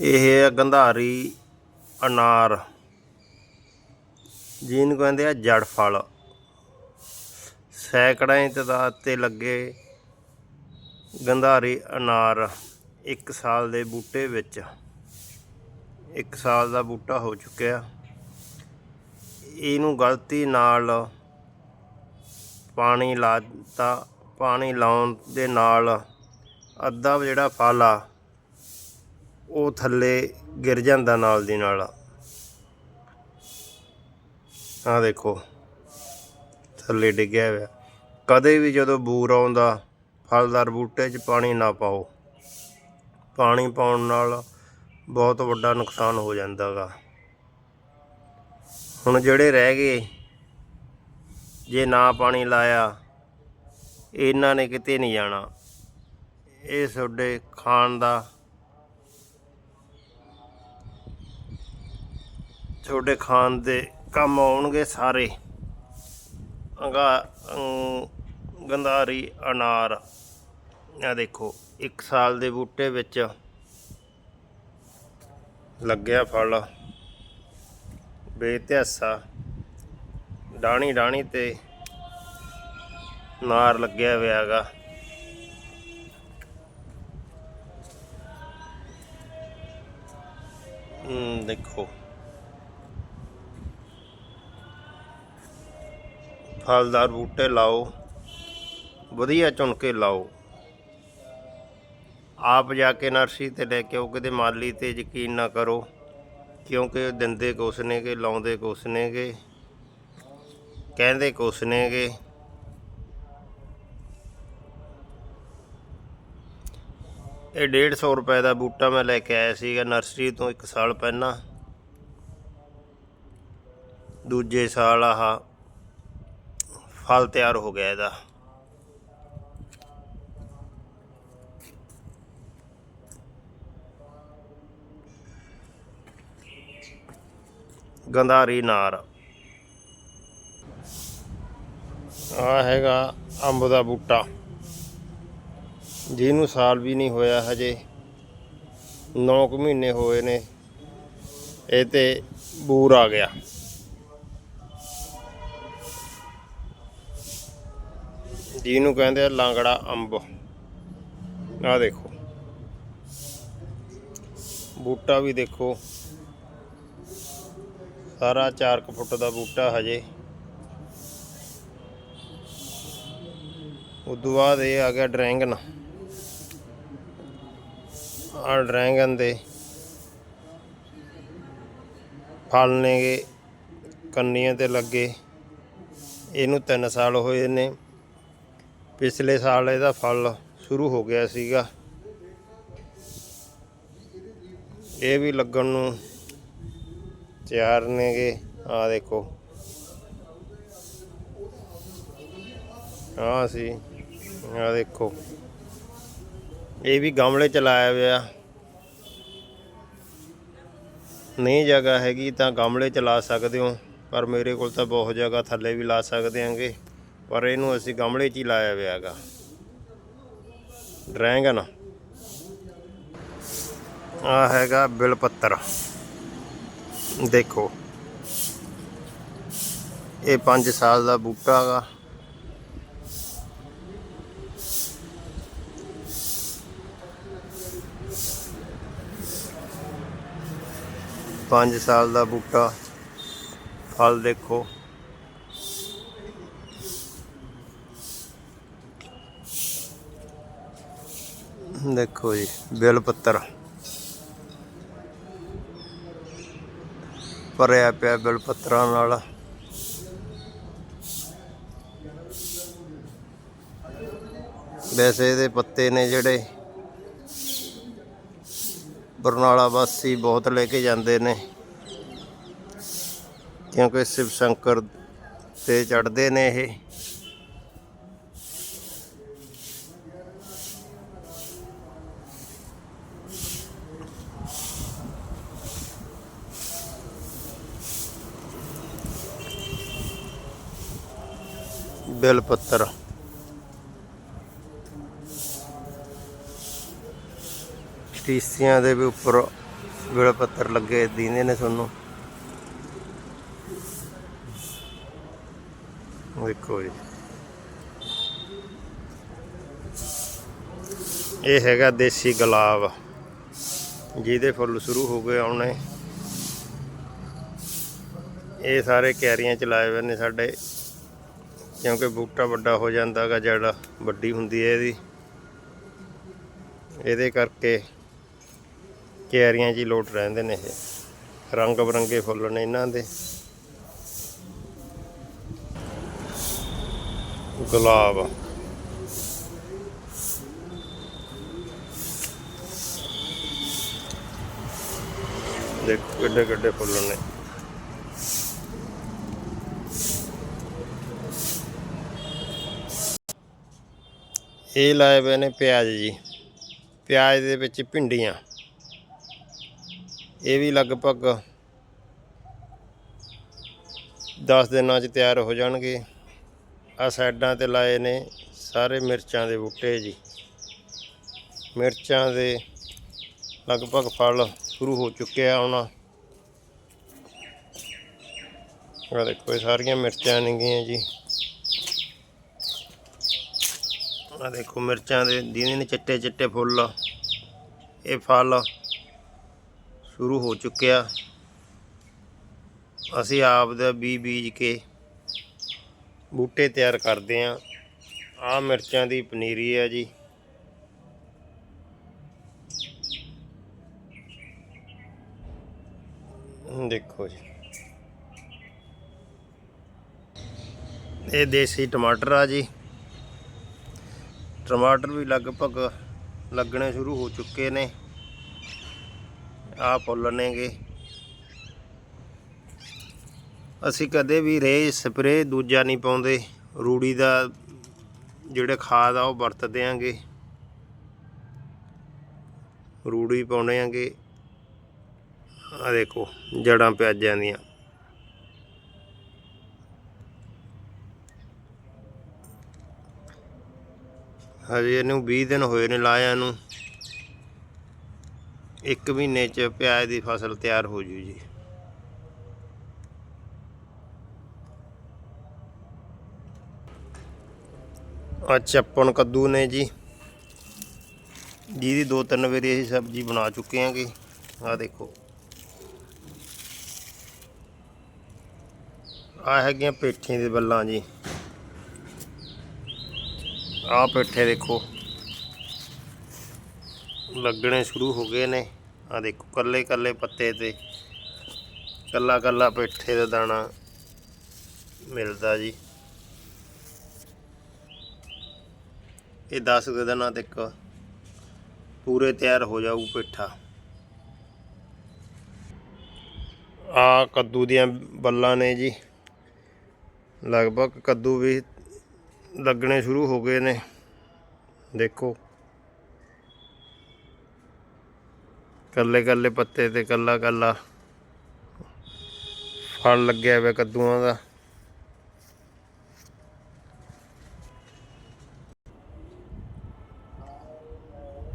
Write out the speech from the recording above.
ਇਹ ਹੈ ਗੰਧਾਰੀ ਅਨਾਰ, ਜਿਹਨੂੰ ਕਹਿੰਦੇ ਆ ਜੜ ਫਲ। ਸੈਂਕੜਾਂ ਦੀ ਤਾਦਾਦ ਤੇ ਲੱਗੇ ਗੰਧਾਰੀ ਅਨਾਰ ਇੱਕ ਸਾਲ ਦੇ ਬੂਟੇ ਵਿੱਚ। ਇੱਕ ਸਾਲ ਦਾ ਬੂਟਾ ਹੋ ਚੁੱਕਿਆ। ਇਹਨੂੰ ਗਲਤੀ ਨਾਲ ਪਾਣੀ ਲਾਤਾ ਪਾਣੀ ਲਾਉਣ ਦੇ ਨਾਲ ਅੱਧਾ ਜਿਹੜਾ ਫਲ ਆ ਉਹ ਥੱਲੇ ਗਿਰ ਜਾਂਦਾ ਨਾਲ ਦੀ ਨਾਲ। ਆ ਦੇਖੋ, ਥੱਲੇ ਡਿੱਗਿਆ ਹੋਇਆ। ਕਦੇ ਵੀ ਜਦੋਂ ਬੂਰ ਆਉਂਦਾ, ਫਲਦਾਰ ਬੂਟੇ 'ਚ ਪਾਣੀ ਨਾ ਪਾਓ। ਪਾਣੀ ਪਾਉਣ ਨਾਲ ਬਹੁਤ ਵੱਡਾ ਨੁਕਸਾਨ ਹੋ ਜਾਂਦਾ ਗਾ ਹੁਣ ਜਿਹੜੇ ਰਹਿ ਗਏ, ਜੇ ਨਾ ਪਾਣੀ ਲਾਇਆ, ਇਹਨਾਂ ਨੇ ਕਿਤੇ ਨਹੀਂ ਜਾਣਾ। ਇਹ ਤੁਹਾਡੇ ਖਾਣ ਦਾ ਤੁਹਾਡੇ ਖਾਣ ਦੇ ਕੰਮ ਆਉਣਗੇ ਸਾਰੇ। ਅੰਗਾ ਗੰਧਾਰੀ, ਅਨਾਰ। ਆ ਦੇਖੋ, ਇੱਕ ਸਾਲ ਦੇ ਬੂਟੇ ਵਿੱਚ ਲੱਗਿਆ ਫਲ। ਬੇਤਿਆਸਾ ਡਾਣੀ ਡਾਣੀ ਤੇ ਨਾਰ ਲੱਗਿਆ ਹੋਇਆ ਹੈਗਾ। ਦੇਖੋ। ਫਲਦਾਰ ਬੂਟੇ ਲਾਓ, ਵਧੀਆ ਚੁਣ ਕੇ ਲਾਓ। ਆਪ ਜਾ ਕੇ ਨਰਸਰੀ ਤੇ ਲੈ ਕੇ ਆਓ, ਕਿਤੇ ਮਾਲੀ ਤੇ ਯਕੀਨ ਨਾ ਕਰੋ, ਕਿਉਂਕਿ ਉਹ ਦਿੰਦੇ ਕੁਛ ਨੇਗੇ, ਲਾਉਂਦੇ ਕੁਛ ਨੇਗੇ, ਕਹਿੰਦੇ ਕੁਛ ਨੇਗੇ। ਇਹ 150 ਰੁਪਏ ਦਾ ਬੂਟਾ ਮੈਂ ਲੈ ਕੇ ਆਇਆ ਸੀਗਾ ਨਰਸਰੀ ਤੋਂ 1 ਸਾਲ ਪਹਿਲਾਂ। ਦੂਜੇ ਸਾਲ ਆਹ ਫਲ ਤਿਆਰ ਹੋ ਗਿਆ ਇਹਦਾ। ਗੰਧਾਰੀ ਨਾਰ। ਆ ਹੈਗਾ ਅੰਬ ਦਾ ਬੂਟਾ। ਜਿਹਨੂੰ ਸਾਲ ਵੀ ਨਹੀਂ ਹੋਇਆ ਹਜੇ। 9 ਕੁ ਮਹੀਨੇ ਹੋਏ ਨੇ। ਇਹ ਤੇ ਬੂਰ ਆ ਗਿਆ। ਜਿਹਨੂੰ ਕਹਿੰਦੇ ਆ ਲਾਂਗੜਾ ਅੰਬ। ਆ ਦੇਖੋ। ਬੂਟਾ ਵੀ ਦੇਖੋ। ਸਾਰਾ 4 ਫੁੱਟ ਦਾ ਬੂਟਾ ਹਜੇ। ਉਦੋਂ ਬਾਅਦ ਇਹ ਆ ਗਿਆ ਡਰੈਂਗਨ। ਆ ਡਰੈਂਗਨ ਦੇ ਫਲ ਨੇਗੇ, ਕੰਨੀਆਂ ਤੇ ਲੱਗੇ। ਇਹਨੂੰ 3 ਸਾਲ ਹੋਏ ਨੇ। ਪਿਛਲੇ ਸਾਲ ਇਹਦਾ ਫਲ ਸ਼ੁਰੂ ਹੋ ਗਿਆ ਸੀਗਾ। ਇਹ ਵੀ ਲੱਗਣ ਨੂੰ ਤਿਆਰ ਨੇਗੇ। ਆ ਦੇਖੋ। ਆ ਸੀ। ਆ ਦੇਖੋ। ਇਹ ਵੀ ਗਮਲੇ ਚ ਲਾਇਆ ਹੋਇਆ। ਨਹੀਂ ਜਗ੍ਹਾ ਹੈਗੀ ਤਾਂ ਗਮਲੇ ਚ ਲਾ ਸਕਦੇ ਹੋ, ਪਰ ਮੇਰੇ ਕੋਲ ਤਾਂ ਬਹੁਤ ਜਗ੍ਹਾ ਥੱਲੇ ਵੀ ਲਾ ਸਕਦੇ ਆਂਗੇ ਪਰ ਇਹਨੂੰ ਅਸੀਂ ਗਮਲੇ 'ਚ ਹੀ ਲਾਇਆ ਹੋਇਆ ਹੈਗਾ। ਡਰੈਗਨ ਆ ਹੈਗਾ ਬਿਲ ਪੱਤਰ। ਦੇਖੋ। ਇਹ 5 ਸਾਲ ਦਾ ਬੂਟਾ ਹੈਗਾ। ਪੰਜ ਸਾਲ ਦਾ ਬੂਟਾ। ਫਲ ਦੇਖੋ। ਦੇਖੋ ਜੀ, ਬਿਲ ਪੱਤਰ। ਭਰਿਆ ਪਿਆ ਬਿਲ ਪੱਤਰਾਂ ਨਾਲ। ਵੈਸੇ ਇਹਦੇ ਪੱਤੇ ਨੇ ਜਿਹੜੇ, ਬਰਨਾਲਾ ਵਾਸੀ ਬਹੁਤ ਲੈ ਕੇ ਜਾਂਦੇ ਨੇ। ਕਿਉਂਕਿ ਸ਼ਿਵ ਸ਼ੰਕਰ ਤੇ ਚੜਦੇ ਨੇ ਇਹ। ਬਿਲ ਪੱਤਰ। ਟੀਸੀਆਂ ਦੇ ਵੀ ਉੱਪਰ ਬਿਲ ਪੱਤਰ ਲੱਗੇ, ਦਿੰਦੇ ਨੇ ਤੁਹਾਨੂੰ। ਦੇਖੋ ਜੀ। ਇਹ ਹੈਗਾ ਦੇਸੀ ਗੁਲਾਬ। ਜਿਹਦੇ ਫੁੱਲ ਸ਼ੁਰੂ ਹੋ ਗਏ ਆਉਣੇ ਇਹ ਸਾਰੇ ਕਿਆਰੀਆਂ ਚ ਲਾਏ ਹੋਏ ਨੇ ਸਾਡੇ। ਕਿਉਂਕਿ ਬੂਟਾ ਵੱਡਾ ਹੋ ਜਾਂਦਾ ਗਾ ਜੜ ਵੱਡੀ ਹੁੰਦੀ ਹੈ ਇਹਦੀ। ਇਹਦੇ ਕਰਕੇ ਕਿਆਰੀਆਂ 'ਚ ਹੀ ਲੋਟ ਰਹਿੰਦੇ ਨੇ ਇਹ। ਰੰਗ ਬਰੰਗੇ ਫੁੱਲ ਨੇ ਇਹਨਾਂ ਦੇ। ਗੁਲਾਬ। ਦੇਖੋ ਕਿੱਡੇ ਕਿੱਡੇ ਫੁੱਲ ਨੇ। ਇਹ ਲਾਏ ਪਏ ਨੇ ਪਿਆਜ਼ ਜੀ। ਪਿਆਜ਼ ਦੇ ਵਿੱਚ ਭਿੰਡੀਆਂ। ਇਹ ਵੀ ਲਗਭਗ 10 ਦਿਨਾਂ 'ਚ ਤਿਆਰ ਹੋ ਜਾਣਗੇ। ਆ ਸਾਈਡਾਂ ਤੇ ਲਾਏ ਨੇ ਸਾਰੇ ਮਿਰਚਾਂ ਦੇ ਬੂਟੇ ਜੀ। ਮਿਰਚਾਂ ਦੇ ਲਗਭਗ ਫਲ ਸ਼ੁਰੂ ਹੋ ਚੁੱਕੇ ਆ ਆਉਣਾ ਆ ਦੇਖੋ, ਇਹ ਸਾਰੀਆਂ ਮਿਰਚਾਂ ਨੇਗੀਆਂ ਜੀ। ਆ ਦੇਖੋ ਮਿਰਚਾਂ ਦੇ, ਦੀਨੇ ਨੇ ਚਿੱਟੇ ਚਿੱਟੇ ਫੁੱਲ। ਇਹ ਫਲ ਸ਼ੁਰੂ ਹੋ ਚੁੱਕਿਆ। ਅਸੀਂ ਆਪ ਦਾ ਬੀ ਬੀਜ ਕੇ ਬੂਟੇ ਤਿਆਰ ਕਰਦੇ ਆਂ। ਆ ਮਿਰਚਾਂ ਦੀ ਪਨੀਰੀ ਆ ਜੀ। ਦੇਖੋ ਜੀ। ਇਹ ਦੇਸੀ ਟਮਾਟਰ ਆ ਜੀ। ਟਮਾਟਰ ਵੀ ਲਗਭਗ ਲੱਗਣੇ ਸ਼ੁਰੂ ਹੋ ਚੁੱਕੇ ਨੇ। ਆ ਫੁੱਲ ਨੇਗੇ। ਅਸੀਂ ਕਦੇ ਵੀ ਰੇ ਸਪਰੇ ਦੂਜਾ ਨਹੀਂ ਪਾਉਂਦੇ। ਰੂੜੀ ਦਾ ਜਿਹੜੇ ਖਾਦ ਆ ਉਹ ਵਰਤਦੇ ਆਂਗੇ ਰੂੜੀ ਪਾਉਣੇ ਆਂਗੇ। ਆ ਦੇਖੋ, ਜੜਾਂ ਪਿਆਜ਼ਾਂ ਦੀਆਂ। ਹਜੇ ਇਹਨੂੰ 20 ਦਿਨ ਹੋਏ ਨੇ ਲਾਇਆ ਨੂੰ। ਇੱਕ ਮਹੀਨੇ ਚ ਪਿਆਜ਼ ਦੀ ਫਸਲ ਤਿਆਰ ਹੋ ਜੂ ਜੀ। ਆ ਚੱਪਣ ਕੱਦੂ ਨੇ ਜੀ। ਜਿਹਦੀ ਦੋ ਤਿੰਨ ਵਾਰੀ ਅਸੀਂ ਸਬਜ਼ੀ ਬਣਾ ਚੁੱਕੇ ਆਂਗੇ। ਆ ਦੇਖੋ। ਆ ਹੈਗੀਆਂ ਪੇਠੀਆਂ ਦੇ ਬੱਲਾਂ ਜੀ। ਆ ਪੇਠੇ ਦੇਖੋ। ਲੱਗਣੇ ਸ਼ੁਰੂ ਹੋ ਗਏ ਨੇ। ਆ ਦੇਖੋ, ਕੱਲੇ ਕੱਲੇ ਪੱਤੇ ਤੇ ਕੱਲਾ ਕੱਲਾ ਪੇਠੇ ਦਾ ਦਾਣਾ ਮਿਲਦਾ ਜੀ। ਇਹ 10 ਕੁ ਦਿਨਾਂ ਤੱਕ ਪੂਰੇ ਤਿਆਰ ਹੋ ਜਾਊ ਪੇਠਾ। ਆ ਕੱਦੂ ਦੀਆਂ ਬੱਲਾਂ ਨੇ ਜੀ। ਲਗਭਗ ਕੱਦੂ ਵੀ ਲੱਗਣੇ ਸ਼ੁਰੂ ਹੋ ਗਏ ਨੇ। ਦੇਖੋ। ਕੱਲੇ ਕੱਲੇ ਪੱਤੇ ਤੇ ਕੱਲਾ ਕੱਲਾ ਫਲ ਲੱਗਿਆ ਹੋਇਆ ਕੱਦੂਆਂ ਦਾ।